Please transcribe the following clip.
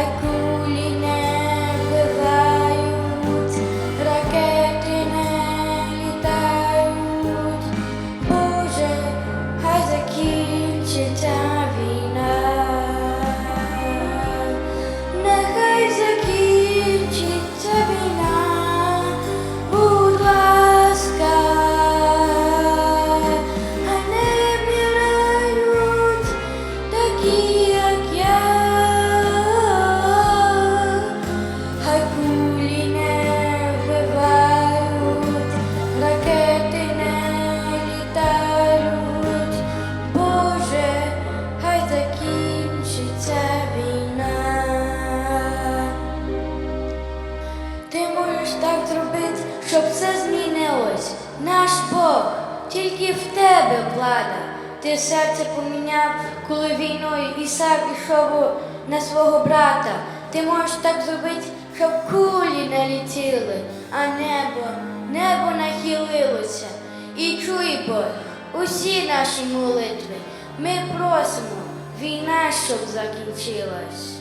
like тільки в тебе влада. Ти серце поміняв, коли війною і сам ішов на свого брата. Ти можеш так зробити, щоб кулі не літіли, а небо, небо нахилилося. І чуй, бо усі наші молитви. Ми просимо, війна, щоб закінчилась.